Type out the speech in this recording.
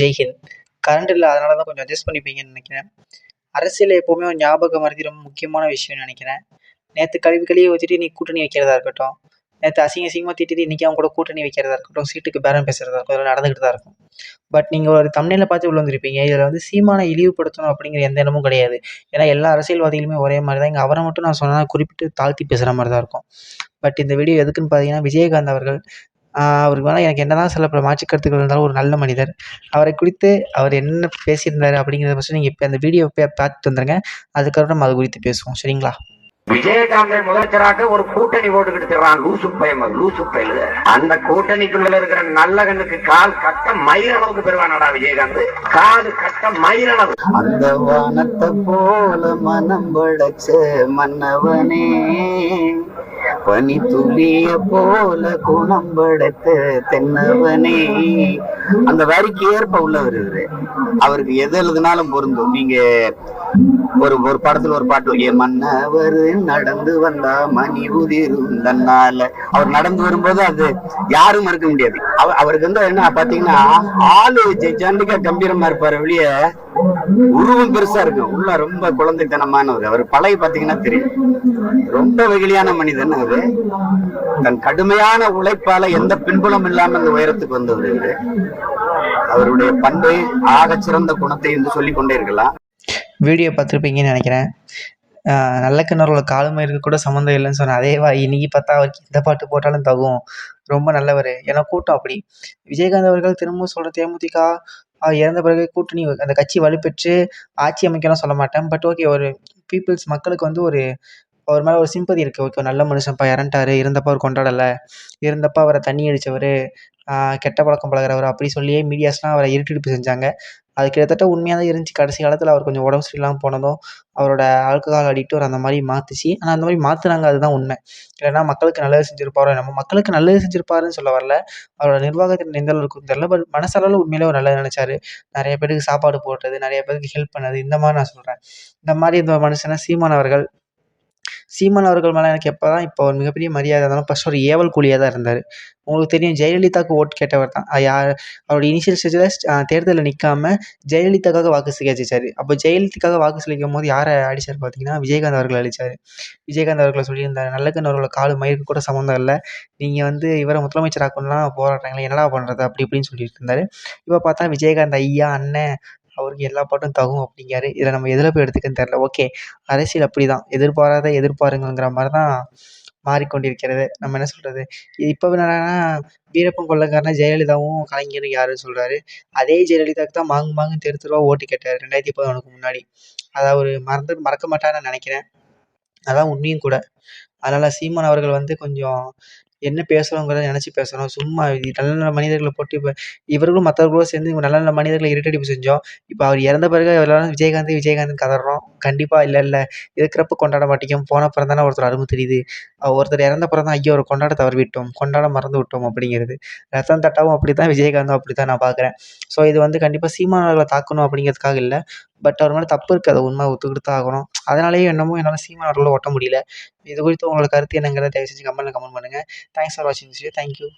ஜெய்ஹிந்த். Current இல்லை அதனால தான் கொஞ்சம் அட்ஜஸ்ட் பண்ணிப்பீங்கன்னு நினைக்கிறேன். அரசியல் எப்போவுமே ஒரு ஞாபகம் மறதி ரொம்ப முக்கியமான விஷயம்னு நினைக்கிறேன். நேற்று கழிவு கழிவு வச்சுட்டு நீ கூட்டணி வைக்கிறதா இருக்கட்டும். நேற்று அசிங்க அசிங்கமாக திட்டிட்டு இன்றைக்கி அவங்க கூட கூட்டணி வைக்கிறதா இருக்கட்டும் சீட்டுக்கு பேரம் பேசுகிறதா இருக்கட்டும் இதெல்லாம் நடந்துக்கிட்டு தான் இருக்கும். பட் நீங்கள் ஒரு தமிழில் பார்த்து உள்ள வந்திருப்பீங்க. இதில் வந்து சீமானை இழிவுபடுத்தணும் அப்படிங்கிற எந்த எண்ணமும் கிடையாது. ஏன்னா எல்லா அரசியல்வாதிகளுமே ஒரே மாதிரி தான் இங்கே அவரை மட்டும் நான் சொன்னால் குறிப்பிட்டு தாழ்த்தி பேசுகிற மாதிரி தான் இருக்கும். பட் இந்த வீடியோ எதுக்குன்னு பார்த்தீங்கன்னா விஜயகாந்த் அவர்கள் அவருக்கு மேலே எனக்கு என்ன தான் சில பல மாற்று கருத்துக்கள் இருந்தாலும் ஒரு நல்ல மனிதர். அவரை குறித்து அவர் என்ன பேசியிருந்தார் அப்படிங்கிறத ஃபஸ்ட்டு நீங்கள் இப்போ அந்த வீடியோ போய் பார்த்துட்டு வந்துருங்க. அதுக்கப்புறம் நம்ம அது குறித்து பேசுவோம். சரிங்களா? விஜயகாந்தை முதலமைச்சராக ஒரு கூட்டணி போட்டுக்கிட்டு திர்றான் லூசு பையன் லூசு பயில அந்த கூட்டணிக்குள்ள இருக்கிற நல்லகனுக்கு கால் கட்ட மயிலளவுக்கு பெறுவானடா விஜயகாந்த். கால் கட்ட மயிலளவு அந்த வானத்தை போல மனம் படைச்ச மன்னவனே. பனி துளிய போல குணம் படைத்த தென்னவனே. அந்த வரிக்கு ஏற்ப உள்ளவர் இவரு. அவருக்கு எது எழுதினாலும் பொருந்தும். நீங்க ஒரு ஒரு படத்துல ஒரு பாட்டு ஏ மன்னவர் நடந்து வந்தா மணி உதிரும் தன்னால. அவர் நடந்து வரும்போது அது யாரும் மறுக்க முடியாது. அவ- அவருக்கு வந்து என்ன பாத்தீங்கன்னா ஆளு ஜெண்டிகா கம்பீரமா இருப்பாரு வெளிய உருவம் பெருசா இருக்கும். உள்ள ரொம்ப குழந்தைத்தனமானவர். அவர் பழைய பாத்தீங்கன்னா தெரியும். ரொம்ப வெகுளியான மனிதன் அவரு. தன் கடுமையான உழைப்பால எந்த பின்புலம் இல்லாமல் அந்த உயரத்துக்கு வந்து வருகிறது அவருடைய பண்பை ஆக சிறந்த குணத்தை என்று சொல்லி கொண்டே இருக்கலாம் வீடியோ பார்த்துருப்பீங்கன்னு நினைக்கிறேன். ஆஹ் நல்ல கிணறுல காலுமயிருக்கு கூட சம்மந்தம் இல்லைன்னு சொன்னேன் அதேவா இன்னைக்கு பார்த்தா அவருக்கு எந்த பாட்டு போட்டாலும் தகும். ரொம்ப நல்லவர். ஏன்னா கூட்டம் அப்படி. விஜயகாந்த் அவர்கள் திரும்ப சொல்ற தேமுதிக ஆஹ் இறந்த பிறகு கூட்டணி அந்த கட்சி வலுப்பெற்று ஆட்சி அமைக்கலாம் சொல்ல மாட்டேன். பட் ஓகே ஒரு பீப்புள்ஸ் மக்களுக்கு வந்து ஒரு அவர் மேலே ஒரு சிம்பதி இருக்குது ஓகே நல்ல மனுஷன்ப்பா இறந்துட்டாரு. இருந்தப்போ அவர் கொண்டாடலை. இருந்தப்போ அவரை தண்ணி அடித்தவர் கெட்ட பழக்கம் பழகுறவர் அப்படி சொல்லியே மீடியாஸ்லாம் அவரை இருட்டிடுப்பு செஞ்சாங்க. அது கிட்டத்தட்ட உண்மையாக தான் இருந்துச்சு. கடைசி காலத்தில் அவர் கொஞ்சம் உடம்பு சரியில்லாமல் போனதும் அவரோட ஆல்கஹால் அடிக்ட்டு ஒரு அந்த மாதிரி மாற்றுச்சு ஆனால் அந்த மாதிரி மாற்றுனாங்க அதுதான் உண்மை. இல்லைன்னா மக்களுக்கு நல்லது செஞ்சுருப்பாரோ நம்ம மக்களுக்கு நல்லது செஞ்சுருப்பாருன்னு சொல்ல வரல. அவரோட நிர்வாகத்தின் எந்த அளவுக்கு இருக்கும். தெரியல பட் மனசளவில் உண்மையிலே ஒரு நல்லது நினச்சாரு. நிறைய பேருக்கு சாப்பாடு போடுறது நிறைய பேருக்கு ஹெல்ப் பண்ணது இந்த மாதிரி நான் சொல்கிறேன் இந்த மாதிரி இந்த மனுஷனை சீமானவர்கள் சீமான் அவர்கள் மேலே எனக்கு எப்போ தான் இப்போ ஒரு மிகப்பெரிய மரியாதை இருந்தாலும் ஃபஸ்ட் ஒரு ஏவல் கூலியாக தான் இருந்தார். உங்களுக்கு தெரியும் ஜெயலலிதாவுக்கு ஓட்டு கேட்டவர் தான். யார் அவருடைய இனிஷியல் ஸ்டேஜில் தேர்தலில் நிற்காம ஜெயலலிதாக்காக வாக்கு சேகரிச்சார் அப்போ ஜெயலலிதாக்காக வாக்கு சிலிக்கும் போது யாரை அடித்தார் பார்த்தீங்கன்னா விஜயகாந்த் அவர்கள் அடிச்சார். விஜயகாந்த் அவர்களை சொல்லியிருந்தார் நல்லக்கண் அவர்களோட காலு மயிருக்கு கூட சம்மந்தம் இல்லை. நீங்கள் வந்து இவரை முதலமைச்சர் ஆக்கணும்லாம் போராடுறாங்களே என்னடா பண்ணுறது அப்படி இப்படின்னு சொல்லிட்டு இருந்தார். இப்போ பார்த்தா விஜயகாந்த் ஐயா அண்ணன் அவருக்கு எல்லா பாட்டும் தகும் அப்படிங்கிறாரு. இதில் நம்ம எதில் போய் எடுத்துக்கன்னு தெரில ஓகே அரசியல் அப்படி தான் எதிர்பாராத எதிர்பாருங்கிற மாதிரி தான் மாறிக்கொண்டிருக்கிறது. நம்ம என்ன சொல்கிறது இப்போ என்னடான்னா வீரப்பன் கொள்ளக்காரனா ஜெயலலிதாவும் கலைஞரும் யாருன்னு சொல்கிறாரு அதே ஜெயலலிதாவுக்கு தான் மாங்கு மாங்கு தெரு தெருவாக ஓட்டு கேட்டார் ரெண்டாயிரத்தி பதினொன்றுக்கு முன்னாடி. அதை அவர் மறந்து மறக்க மாட்டாருன்னு நினைக்கிறேன். அதான் உண்மையும் கூட. அதனால் சீமான் அவர்கள் வந்து கொஞ்சம் என்ன பேசுகிறோங்கிறத நினச்சி பேசுகிறோம் சும்மா நல்ல நல்ல மனிதர்களை போட்டு இப்போ இவர்களும் மற்றவர்களும் சேர்ந்து இவங்க நல்ல நல்ல மனிதர்களை இருட்டடிப்பு செஞ்சோம். இப்போ அவர் இறந்த பிறகு எல்லாரும் விஜயகாந்த் விஜயகாந்த் கதறோம். கண்டிப்பாக இல்லை இல்லை. இருக்கிறப்ப கொண்டாட மாட்டேங்க. போன அப்புறம் தானே ஒருத்தர் அருமை தெரியுது. ஒருத்தர் இறந்த அப்புறம் தான் ஐயோ அவரை கொண்டாட தவறு விட்டோம் கொண்டாட மறந்து விட்டோம் அப்படிங்கிறது. ரத்தன் தட்டாவும் அப்படி தான் விஜயகாந்தும் அப்படி தான் நான் பார்க்குறேன் ஸோ இது வந்து கண்டிப்பாக சீமானவர்களை தாக்கணும் அப்படிங்கிறதுக்காக இல்லை. பட் அவர் மேலே தப்பு இருக்குது அதை உண்மை ஒத்துக்கிட்டு தான் ஆகணும். அதனாலேயே என்னமோ என்னால் சீமானவர்களை ஒட்ட முடியல. இது குறித்து உங்களோட கருத்து என்னங்கிறத தயவு செஞ்சு கமெண்ட்டில் கமெண்ட் பண்ணுங்கள் தேங்க்ஸ் ஃபார் வாட்சிங் திஸ் வீடியோ தேங்க்யூ